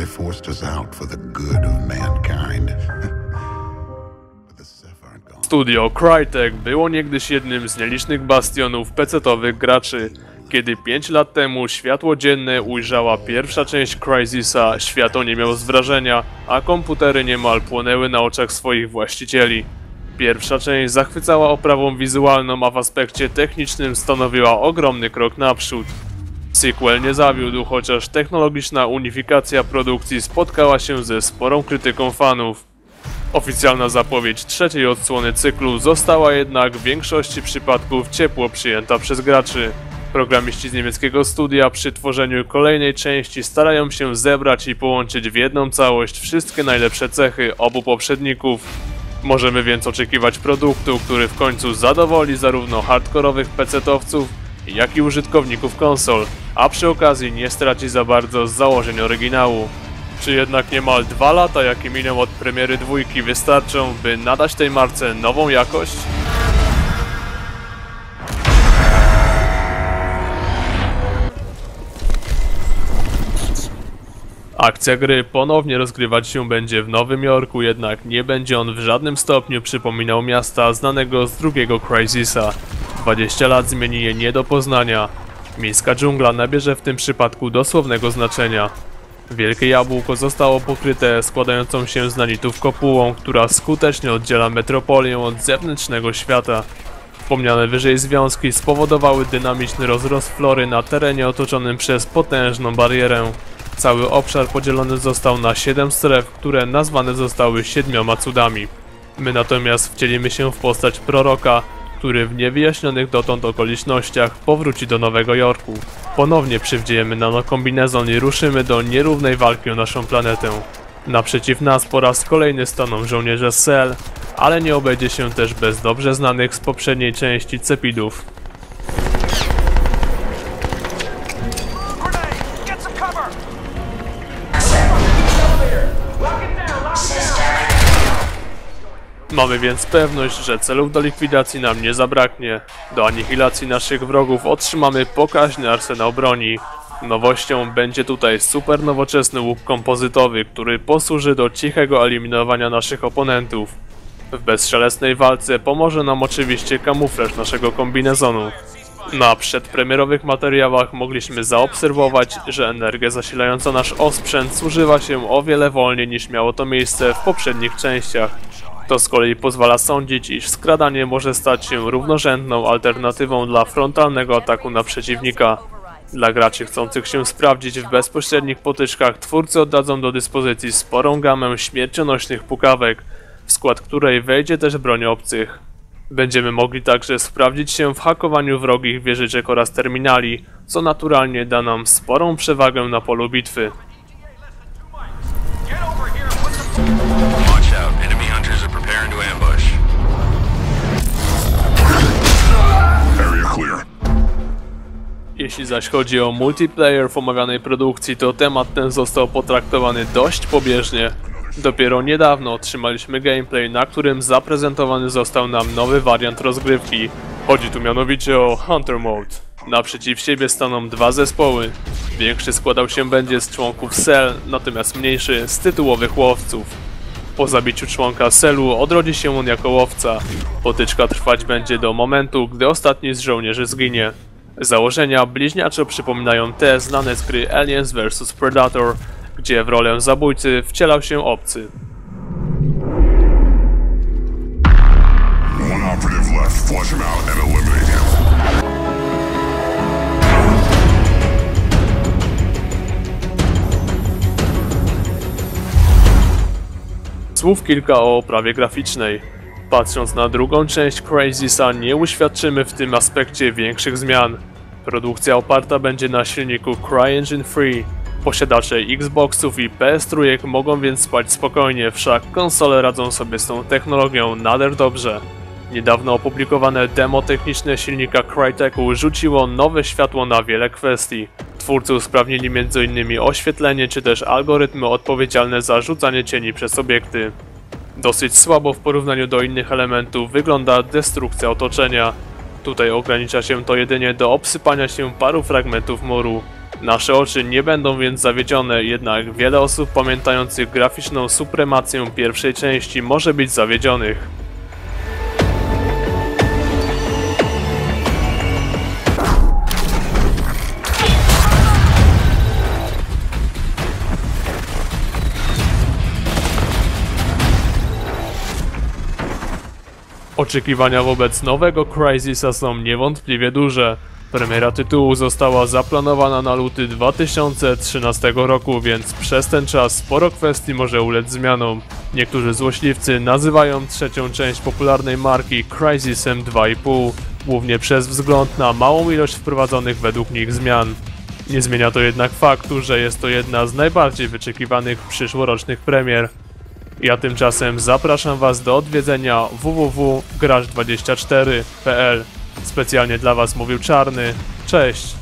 They forced us out for the good of mankind. Studio Crytek było niegdyś jednym z nielicznych bastionów pecetowych graczy. Kiedy 5 lat temu światło dzienne ujrzała pierwsza część Crysisa, świat nie miał z wrażenia, a komputery niemal płonęły na oczach swoich właścicieli. Pierwsza część zachwycała oprawą wizualną, a w aspekcie technicznym stanowiła ogromny krok naprzód. Sequel nie zawiódł, chociaż technologiczna unifikacja produkcji spotkała się ze sporą krytyką fanów. Oficjalna zapowiedź trzeciej odsłony cyklu została jednak w większości przypadków ciepło przyjęta przez graczy. Programiści z niemieckiego studia przy tworzeniu kolejnej części starają się zebrać i połączyć w jedną całość wszystkie najlepsze cechy obu poprzedników. Możemy więc oczekiwać produktu, który w końcu zadowoli zarówno hardkorowych pecetowców, jak i użytkowników konsol, a przy okazji nie straci za bardzo z założeń oryginału. Czy jednak niemal dwa lata, jakie minęły od premiery dwójki, wystarczą, by nadać tej marce nową jakość? Akcja gry ponownie rozgrywać się będzie w Nowym Jorku, jednak nie będzie on w żadnym stopniu przypominał miasta znanego z drugiego Crysisa. 20 lat zmieni je nie do poznania. Miejska dżungla nabierze w tym przypadku dosłownego znaczenia. Wielkie jabłko zostało pokryte składającą się z nanitów kopułą, która skutecznie oddziela metropolię od zewnętrznego świata. Wspomniane wyżej związki spowodowały dynamiczny rozrost flory na terenie otoczonym przez potężną barierę. Cały obszar podzielony został na 7 stref, które nazwane zostały siedmioma cudami. My natomiast wcielimy się w postać proroka, który w niewyjaśnionych dotąd okolicznościach powróci do Nowego Jorku. Ponownie przywdziejemy nanokombinezon i ruszymy do nierównej walki o naszą planetę. Naprzeciw nas po raz kolejny staną żołnierze Sel, ale nie obejdzie się też bez dobrze znanych z poprzedniej części Cepidów. Mamy więc pewność, że celów do likwidacji nam nie zabraknie. Do anihilacji naszych wrogów otrzymamy pokaźny arsenał broni. Nowością będzie tutaj super nowoczesny łuk kompozytowy, który posłuży do cichego eliminowania naszych oponentów. W bezszelestnej walce pomoże nam oczywiście kamuflaż naszego kombinezonu. Na przedpremierowych materiałach mogliśmy zaobserwować, że energia zasilająca nasz osprzęt zużywa się o wiele wolniej niż miało to miejsce w poprzednich częściach. To z kolei pozwala sądzić, iż skradanie może stać się równorzędną alternatywą dla frontalnego ataku na przeciwnika. Dla graczy chcących się sprawdzić w bezpośrednich potyczkach twórcy oddadzą do dyspozycji sporą gamę śmiercionośnych pukawek, w skład której wejdzie też broń obcych. Będziemy mogli także sprawdzić się w hakowaniu wrogich wieżyczek oraz terminali, co naturalnie da nam sporą przewagę na polu bitwy. Jeśli zaś chodzi o multiplayer w omawianej produkcji, to temat ten został potraktowany dość pobieżnie. Dopiero niedawno otrzymaliśmy gameplay, na którym zaprezentowany został nam nowy wariant rozgrywki. Chodzi tu mianowicie o Hunter Mode. Naprzeciw siebie staną dwa zespoły. Większy składał się będzie z członków Cell, natomiast mniejszy z tytułowych łowców. Po zabiciu członka Selu odrodzi się on jako łowca. Potyczka trwać będzie do momentu, gdy ostatni z żołnierzy zginie. Założenia bliźniaczo przypominają te znane z gry Aliens vs Predator, gdzie w rolę zabójcy wcielał się obcy. Słów kilka o oprawie graficznej. Patrząc na drugą część Crazysa nie uświadczymy w tym aspekcie większych zmian. Produkcja oparta będzie na silniku CryEngine Free. Posiadacze Xboxów i PS3 mogą więc spać spokojnie, wszak konsole radzą sobie z tą technologią nader dobrze. Niedawno opublikowane demo techniczne silnika Cryteku rzuciło nowe światło na wiele kwestii. Twórcy usprawnili m.in. oświetlenie czy też algorytmy odpowiedzialne za rzucanie cieni przez obiekty. Dosyć słabo w porównaniu do innych elementów wygląda destrukcja otoczenia. Tutaj ogranicza się to jedynie do obsypania się paru fragmentów muru. Nasze oczy nie będą więc zawiedzione, jednak wiele osób pamiętających graficzną supremację pierwszej części może być zawiedzionych. Oczekiwania wobec nowego Crysisa są niewątpliwie duże. Premiera tytułu została zaplanowana na luty 2013 roku, więc przez ten czas sporo kwestii może ulec zmianom. Niektórzy złośliwcy nazywają trzecią część popularnej marki Crysisem 2,5, głównie przez wzgląd na małą ilość wprowadzonych według nich zmian. Nie zmienia to jednak faktu, że jest to jedna z najbardziej wyczekiwanych przyszłorocznych premier. Ja tymczasem zapraszam Was do odwiedzenia www.gracz24.pl. Specjalnie dla Was mówił Czarny. Cześć!